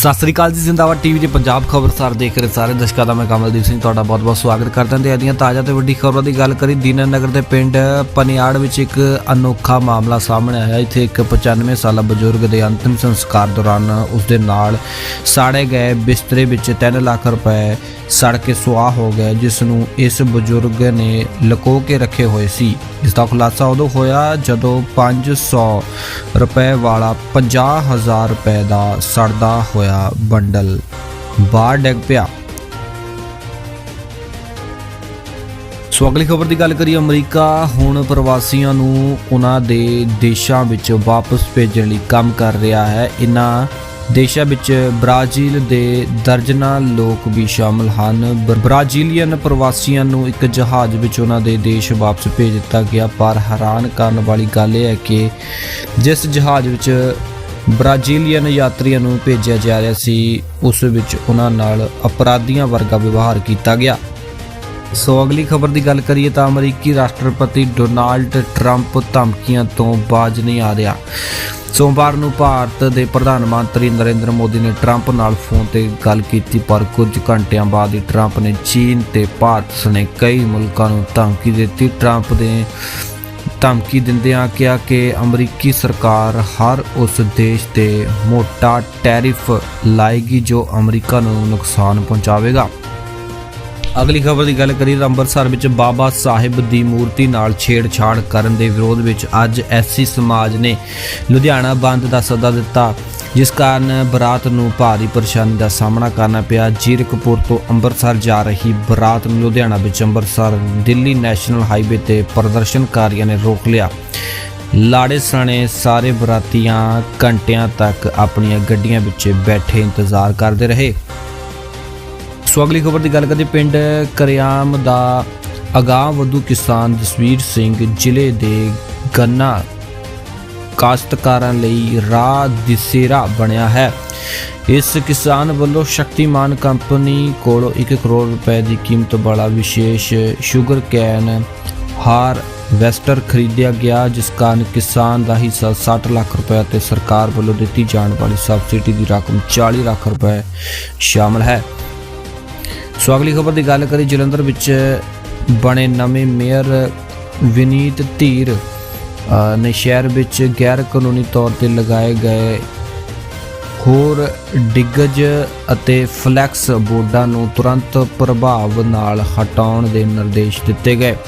ਸਤਿ ਸ੍ਰੀ ਅਕਾਲ ਜੀ, ਜ਼ਿੰਦਾਬਾਦ ਟੀਵੀ ਦੇ ਪੰਜਾਬ ਖਬਰਸਾਰ ਦੇਖ ਰਹੇ ਸਾਰੇ ਦਰਸ਼ਕਾਂ ਦਾ ਮੈਂ ਕਮਲਦੀਪ ਸਿੰਘ, ਤੁਹਾਡਾ ਬਹੁਤ-ਬਹੁਤ ਸਵਾਗਤ ਕਰਦਾ ਹਾਂ ਤੇ ਅਦੀਆਂ ਤਾਜ਼ਾ ਤੇ ਵੱਡੀ ਖਬਰਾਂ ਦੀ ਗੱਲ ਕਰੀ ਦੀਨਾਨਗਰ ਦੇ ਪਿੰਡ ਪਨਿਆੜ ਵਿੱਚ ਇੱਕ ਅਨੋਖਾ ਮਾਮਲਾ ਸਾਹਮਣੇ ਆਇਆ। ਇੱਥੇ ਇੱਕ 95 ਸਾਲਾ ਬਜ਼ੁਰਗ ਦੇ ਅੰਤਿਮ ਸੰਸਕਾਰ ਦੌਰਾਨ ਉਸ ਦੇ ਨਾਲ ਸਾੜੇ ਗਏ ਬਿਸਤਰੇ ਵਿੱਚ 3 ਲੱਖ ਰੁਪਏ ਸੜ ਕੇ ਸੁਆਹ ਹੋ ਗਏ ਜਿਸ ਨੂੰ ਇਸ ਬਜ਼ੁਰਗ ਨੇ ਲਕੋ ਕੇ ਰੱਖੇ ਹੋਏ ਸੀ। ਇਸ ਦਾ ਖੁਲਾਸਾ ਉਦੋਂ ਹੋਇਆ ਜਦੋਂ 500 ਰੁਪਏ ਵਾਲਾ 50000 ਰੁਪਏ ਦਾ ਸੜਦਾ ਹੋਇਆ ਬੰਡਲ ਬਾਹਰ ਡਿੱਗ ਪਿਆ। ਸੋ ਅਗਲੀ ਖਬਰ ਦੀ ਗੱਲ ਕਰੀਏ ਅਮਰੀਕਾ, ਹੁਣ ਪ੍ਰਵਾਸੀਆਂ ਨੂੰ ਉਹਨਾਂ ਦੇ ਦੇਸ਼ਾਂ ਵਿੱਚ ਵਾਪਸ ਭੇਜਣ ਲਈ ਕੰਮ ਕਰ ਰਿਹਾ ਹੈ। ਇਹਨਾਂ ਦੇਸ਼ਾਂ ਵਿੱਚ ਬ੍ਰਾਜ਼ੀਲ ਦੇ ਦਰਜਨਾਂ ਲੋਕ ਵੀ ਸ਼ਾਮਲ ਹਨ। ਬਰ- ਬ੍ਰਾਜ਼ੀਲੀਅਨ ਪ੍ਰਵਾਸੀਆਂ ਨੂੰ ਇੱਕ ਜਹਾਜ਼ ਵਿੱਚ ਉਹਨਾਂ ਦੇ ਦੇਸ਼ ਵਾਪਸ ਭੇਜ ਦਿੱਤਾ ਗਿਆ, ਪਰ ਹੈਰਾਨ ਕਰਨ ਵਾਲੀ ਗੱਲ ਇਹ ਹੈ ਕਿ ਜਿਸ ਜਹਾਜ਼ ਵਿੱਚ ਬ੍ਰਾਜ਼ੀਲੀਅਨ ਯਾਤਰੀਆਂ ਨੂੰ ਭੇਜਿਆ ਜਾ ਰਿਹਾ ਸੀ, ਉਸ ਵਿੱਚ ਉਹਨਾਂ ਨਾਲ ਅਪਰਾਧੀਆਂ ਵਰਗਾ ਵਿਵਹਾਰ ਕੀਤਾ ਗਿਆ। ਸੋ ਅਗਲੀ ਖਬਰ ਦੀ ਗੱਲ ਕਰੀਏ ਤਾਂ ਅਮਰੀਕੀ ਰਾਸ਼ਟਰਪਤੀ ਡੋਨਾਲਡ ਟਰੰਪ ਧਮਕੀਆਂ ਤੋਂ ਬਾਜ ਨਹੀਂ ਆ ਰਿਹਾ। ਸੋਮਵਾਰ ਨੂੰ ਭਾਰਤ ਦੇ ਪ੍ਰਧਾਨ ਮੰਤਰੀ ਨਰਿੰਦਰ ਮੋਦੀ ਨੇ ਟਰੰਪ ਨਾਲ ਫੋਨ ਤੇ ਗੱਲ ਕੀਤੀ, ਪਰ ਕੁਝ ਘੰਟਿਆਂ ਬਾਅਦ ਹੀ ਟਰੰਪ ਨੇ ਚੀਨ ਤੇ ਭਾਰਤ ਸਣੇ ਕਈ ਮੁਲਕਾਂ ਨੂੰ ਧਮਕੀ ਦਿੱਤੀ। ਟਰੰਪ ਦੇ ਧਮਕੀ ਦਿੰਦਿਆਂ ਕਿਹਾ ਕਿ ਅਮਰੀਕੀ ਸਰਕਾਰ ਹਰ ਉਸ ਦੇਸ਼ ਤੇ ਮੋਟਾ ਟੈਰਿਫ ਲਾਏਗੀ ਜੋ ਅਮਰੀਕਾ ਨੂੰ ਨੁਕਸਾਨ ਪਹੁੰਚਾਵੇਗਾ। ਅਗਲੀ ਖਬਰ ਦੀ ਗੱਲ ਕਰੀਏ ਤਾਂ ਅੰਮ੍ਰਿਤਸਰ ਵਿੱਚ ਬਾਬਾ ਸਾਹਿਬ ਦੀ ਮੂਰਤੀ ਨਾਲ ਛੇੜਛਾੜ ਕਰਨ ਦੇ ਵਿਰੋਧ ਵਿੱਚ ਅੱਜ ਐਸਸੀ ਸਮਾਜ ਨੇ ਲੁਧਿਆਣਾ ਬੰਦ ਦਾ ਸੱਦਾ ਦਿੱਤਾ, ਜਿਸ ਕਾਰਨ ਬਰਾਤ ਨੂੰ ਭਾਰੀ ਪਰੇਸ਼ਾਨੀ ਦਾ ਸਾਹਮਣਾ ਕਰਨਾ ਪਿਆ। ਜੀਰਕਪੁਰ ਤੋਂ ਅੰਮ੍ਰਿਤਸਰ ਜਾ ਰਹੀ ਬਰਾਤ ਨੂੰ ਲੁਧਿਆਣਾ ਵਿੱਚ ਅੰਮ੍ਰਿਤਸਰ ਦਿੱਲੀ ਨੈਸ਼ਨਲ ਹਾਈਵੇ ਤੇ ਪ੍ਰਦਰਸ਼ਨਕਾਰੀਆਂ ਨੇ ਰੋਕ ਲਿਆ। ਲਾੜੇ ਸਣੇ ਸਾਰੇ ਬਰਾਤੀਆਂ ਘੰਟਿਆਂ ਤੱਕ ਆਪਣੀਆਂ ਗੱਡੀਆਂ ਵਿੱਚ ਬੈਠੇ ਇੰਤਜ਼ਾਰ ਕਰਦੇ ਰਹੇ। ਸੋ ਅਗਲੀ ਖਬਰ ਦੀ ਗੱਲ ਕਰਦੇ ਪਿੰਡ ਕਰਿਆਮ ਦਾ ਅਗਾਹ ਵਧੂ ਕਿਸਾਨ ਜਸਵੀਰ ਸਿੰਘ ਜ਼ਿਲ੍ਹੇ ਦੇ ਗੰਨਾ ਕਾਸ਼ਤਕਾਰਾਂ ਲਈ ਰਾਹ ਦਿਸੇਰਾ ਬਣਿਆ ਹੈ। ਇਸ ਕਿਸਾਨ ਵੱਲੋਂ ਸ਼ਕਤੀਮਾਨ ਕੰਪਨੀ ਕੋਲੋਂ 1 ਕਰੋੜ ਰੁਪਏ ਦੀ ਕੀਮਤ ਵਾਲਾ ਵਿਸ਼ੇਸ਼ ਸ਼ੂਗਰ ਕੈਨ ਹਾਰ ਵੈਸਟਰ ਖਰੀਦਿਆ ਗਿਆ, ਜਿਸ ਕਾਰਨ ਕਿਸਾਨ ਦਾ ਹਿੱਸਾ 60 ਲੱਖ ਰੁਪਏ ਤੇ ਸਰਕਾਰ ਵੱਲੋਂ ਦਿੱਤੀ ਜਾਣ ਵਾਲੀ ਸਬਸਿਡੀ ਦੀ ਰਕਮ 40 ਲੱਖ ਰੁਪਏ ਸ਼ਾਮਲ ਹੈ। ਸੋ ਅਗਲੀ ਖਬਰ ਦੀ ਗੱਲ ਕਰੀ ਜਲੰਧਰ ਵਿੱਚ ਬਣੇ ਨਵੇਂ ਮੇਅਰ ਵਿਨੀਤ ਧੀਰ ਨੇ ਸ਼ਹਿਰ ਵਿੱਚ ਗੈਰ ਕਾਨੂੰਨੀ ਤੌਰ ਤੇ ਲਗਾਏ ਗਏ ਹੋਰ ਡਿੱਗਜ ਅਤੇ ਫਲੈਕਸ ਬੋਰਡਾਂ ਨੂੰ ਤੁਰੰਤ ਪ੍ਰਭਾਵ ਨਾਲ ਹਟਾਉਣ ਦੇ ਨਿਰਦੇਸ਼ ਦਿੱਤੇ ਗਏ।